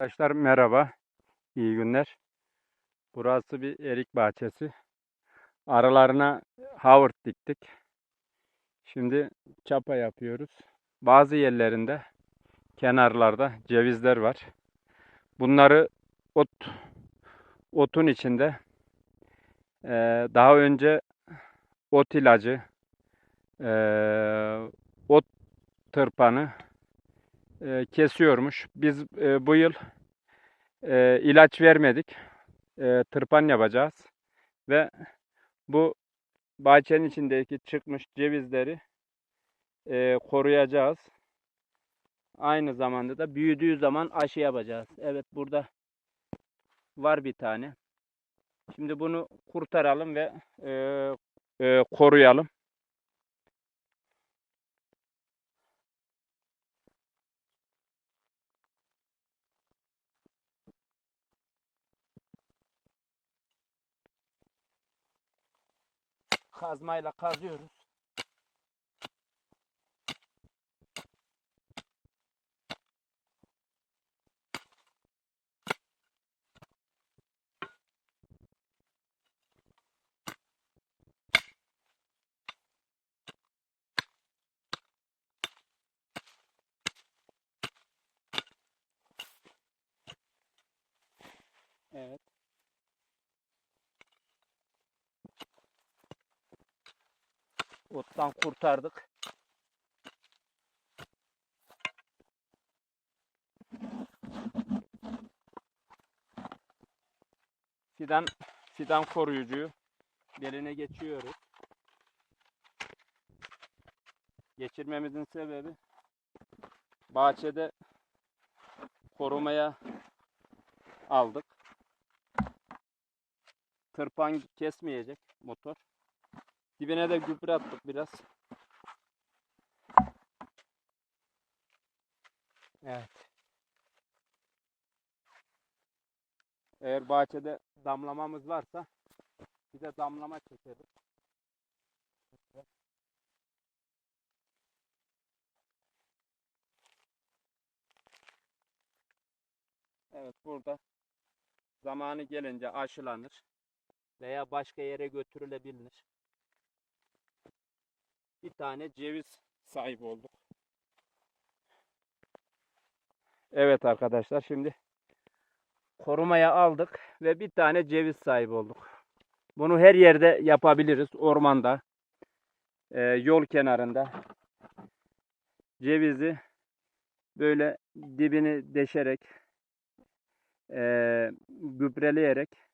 Arkadaşlar merhaba, iyi günler. Burası bir erik bahçesi. Aralarına Howard diktik. Şimdi çapa yapıyoruz. Bazı yerlerinde, kenarlarda cevizler var. Bunları ot, otun içinde eee, daha önce ot ilacı, eee, ot tırpanı eee, kesiyormuş. Biz eee, bu yıl eee, ilaç vermedik. Tırpan yapacağız ve bu bahçenin içindeki çıkmış cevizleri koruyacağız. Aynı zamanda da büyüdüğü zaman aşı yapacağız. Evet burada var bir tane. Şimdi bunu kurtaralım ve eee, eee, koruyalım. Kazmayla kazıyoruz. Evet. Ottan kurtardık. Fidan fidan koruyucuyu beline geçiyoruz. Geçirmemizin sebebi bahçede korumaya aldık. Tırpan kesmeyecek motor. Dibine de gübre attık biraz. Evet. Eğer bahçede damlamamız varsa bir de damlama çekeriz. Evet burada zamanı gelince aşılanır veya başka yere götürülebilir. Bir tane ceviz sahibi olduk. Evet arkadaşlar şimdi korumaya aldık ve bir tane ceviz sahibi olduk. Bunu her yerde yapabiliriz. Ormanda, e, yol kenarında. Cevizi böyle dibini deşerek, e, gübreleyerek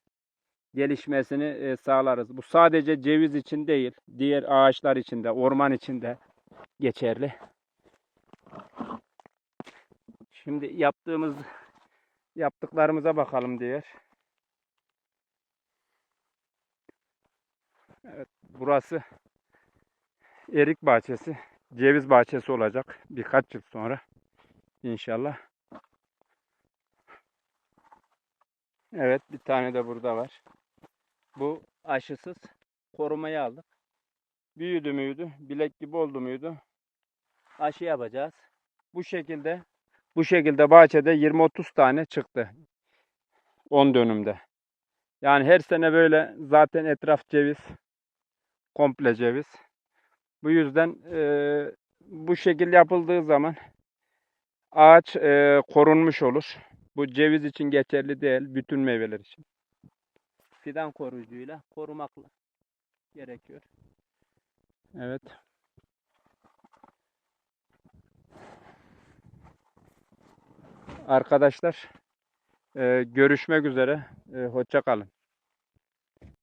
gelişmesini e, sağlarız. Bu sadece ceviz için değil, diğer ağaçlar için de, orman için de geçerli. Şimdi yaptığımız yaptıklarımıza bakalım diğer. Evet, burası erik bahçesi, ceviz bahçesi olacak birkaç yıl sonra inşallah. Evet, bir tane de burada var. Bu aşısız korumayı aldık. Büyüdü müydü, bilek gibi oldu muydu? Aşı yapacağız. Bu şekilde bu şekilde bahçede 20-30 tane çıktı. 10 dönümde. Yani her sene böyle zaten etraf ceviz. Komple ceviz. Bu yüzden eee, bu şekil yapıldığı zaman ağaç eee, korunmuş olur. Bu ceviz için geçerli değil, bütün meyveler için. Fidan koruyucuyla korumakla gerekiyor. Evet. Arkadaşlar eee, görüşmek üzere. Eee, hoşça kalın.